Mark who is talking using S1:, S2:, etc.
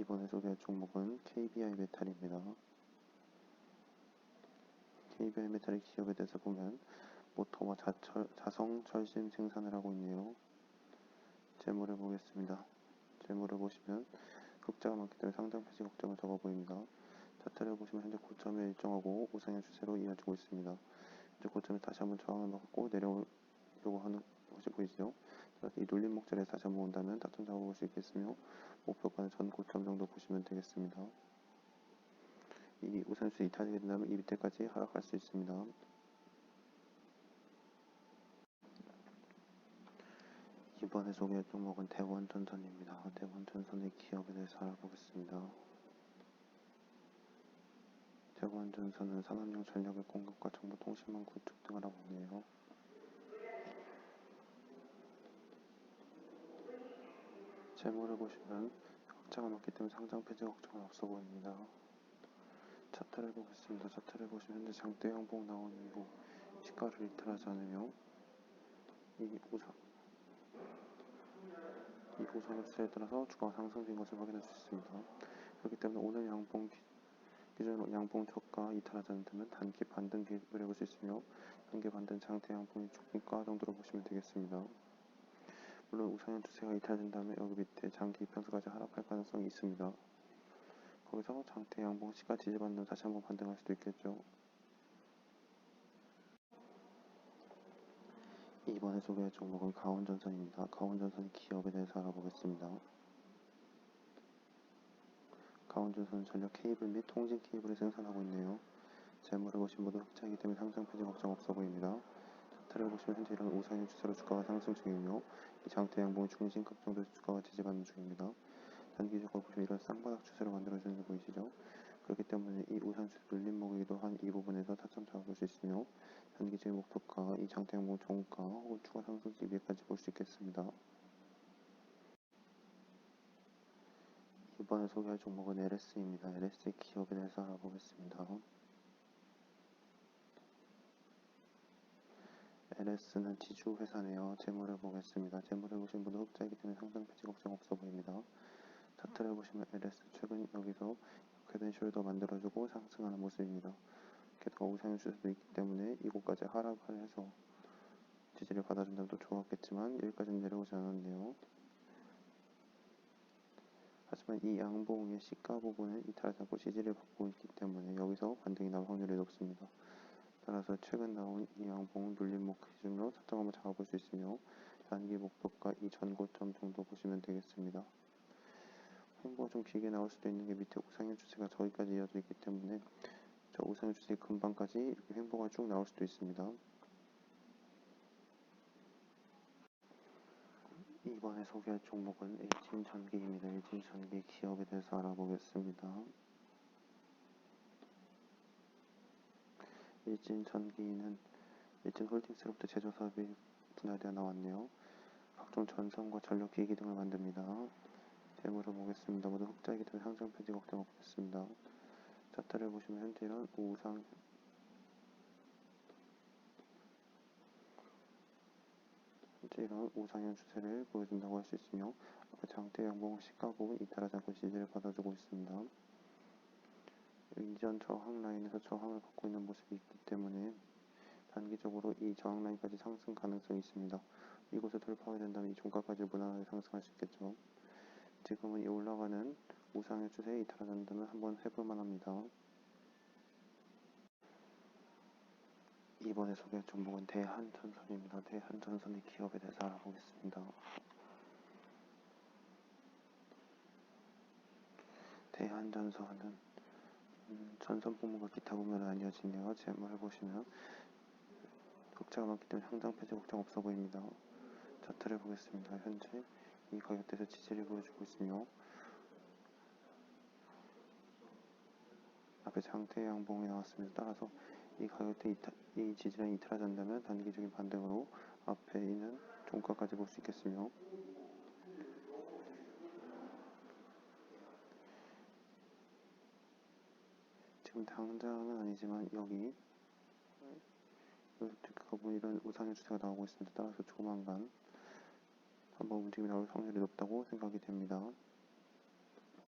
S1: 이번에 소개할 종목은 KBI 메탈입니다. KBI 메탈의 기업에 대해서 보면 모터와 자철, 자성 철심 생산을 하고 있네요. 재물을 보겠습니다. 재물을 보시면 흑자가 많기 때문에 상장 폐지 걱정을 적어 보입니다. 차트를 보시면 현재 고점에 일정하고 우상향 추세로 이어지고 있습니다. 현재 고점에 다시 한번 저항을 먹고 내려오려고 하는 것이 보이죠. 이 눌림 목줄에서 다시 한번 온다면 다툼 잡아볼 수 있겠으며 목표가는 전 고점 정도 보시면 되겠습니다. 이 우선수 이탈이 된다면 이 밑에까지 하락할 수 있습니다. 이번에 소개할 종목은 대원전선입니다. 대원전선의 기업에 대해서 알아보겠습니다. 대원전선은 산업용 전력의 공급과 정보통신망 구축 등을 하고 있네요. 재물을 보시면 흑자가 많기 때문에 상장 폐지 걱정은 없어 보입니다. 차트를 보겠습니다. 차트를 보시면 현재 장대 양봉 나온 이후 시가를 이탈하지 않으며 이 우상 이 추세에 따라서 주가가 상승된 것을 확인할 수 있습니다. 그렇기 때문에 오늘 양봉 기, 기준으로 양봉 초가 이탈하지 않는다면 단기 반등 기회를 해볼 수 있으며 단기 반등 장대 양봉이 조금 가 정도로 보시면 되겠습니다. 물론 우상향 추세가 이탈된다면 여기 밑에 장기 이평선까지 하락할 가능성이 있습니다. 거기서 장대 양봉 시가 지지받는 다시 한번 반등할 수도 있겠죠. 이번에 소개할 종목은 가온전선입니다. 가온전선의 기업에 대해서 알아보겠습니다. 가온전선은 전력 케이블 및 통진 케이블을 생산하고 있네요. 재물을 보신 모두 흑자이기 때문에 상장 폐지 걱정 없어 보입니다. 차트를 보시면 현재 이런 우상의 추세로 주가가 상승 중이며 이 장대 양봉의 중심 급 정도에서 주가가 지지받는 중입니다. 단기적으로 보시면 이런 쌍바닥 추세로 만들어지는 게 보이시죠? 그렇기 때문에 이 우상 추세 눌림목이기도 한 이 부분에서 타점 잡아볼 수 있으며 단기적인 목표가 이 장대 양봉 종가 혹은 추가 상승 기비까지 볼 수 있겠습니다. 이번에 소개할 종목은 LS입니다. LS의 기업에 대해서 알아보겠습니다. LS는 지주 회사네요. 재물을 보겠습니다. 재물을 보신 분은 흑자이기 때문에 상장 폐지 걱정 없어 보입니다. 차트를 보시면 LS 최근 여기서 헤드앤 숄더 만들어주고 상승하는 모습입니다. 게다가 우상향 추세도 있기 때문에 이곳까지 하락을 해서 지지를 받아준다면 또 좋았겠지만 여기까지는 내려오지 않았네요. 하지만 이 양봉의 시가 부분은 이탈하지 않고 지지를 받고 있기 때문에 여기서 반등이 나올 확률이 높습니다. 따라서 최근 나온 이 양봉 눌림목 기준으로 차점 한번 잡아볼 수 있으며 단기 목표가 이 전고점 정도 보시면 되겠습니다. 횡보가 좀 길게 나올 수도 있는 게 밑에 우상향 추세가 저기까지 이어져 있기 때문에 저 우상향 추세 금방까지 이렇게 횡보가 쭉 나올 수도 있습니다. 이번에 소개할 종목은 일진 전기입니다. 일진 전기 기업에 대해서 알아보겠습니다. 일진 전기는 일진 홀딩스로부터 제조 사업이 분할되어 나왔네요. 각종 전선과 전력기기 등을 만듭니다. 재물을 보겠습니다. 모두 흑자이기 때문에 상장 폐지 걱정 없겠습니다. 차트를 보시면 현재 이런 우상 현재 이런 우상향 추세를 보여준다고 할 수 있으며 장대 양봉 시가 부분 이탈하지 않고 지지를 받아주고 있습니다. 이전 저항 라인에서 저항을 받고 있는 모습이 있기 때문에 단기적으로 이 저항 라인까지 상승 가능성이 있습니다. 이곳을 돌파하게 된다면 이 종가까지 무난하게 상승할 수 있겠죠. 지금은 이 올라가는 우상의 추세에 이탈하지 않는다면 한번 해볼 만 합니다. 이번에 소개할 종목은 대한전선입니다. 대한전선의 기업에 대해서 알아보겠습니다. 대한전선은 음, 전선 부문과 기타 부문으로 나뉘어지네요. 제목을 보시면 흑자가 많기 때문에 상장 폐지 걱정 없어 보입니다. 차트를 보겠습니다. 현재 이 가격대에서 지지를 보여주고 있으며 앞에 장대 양봉이 나왔습니다. 따라서 이 가격대 이 지지라인 이탈하지 않는다면 단기적인 반등으로 앞에 있는 종가까지 볼 수 있겠으며 지금 당장은 아니지만 여기 이런 우상의 추세가 나오고 있습니다. 따라서 조만간 한번 움직임이 나올 확률이 높다고 생각이 됩니다.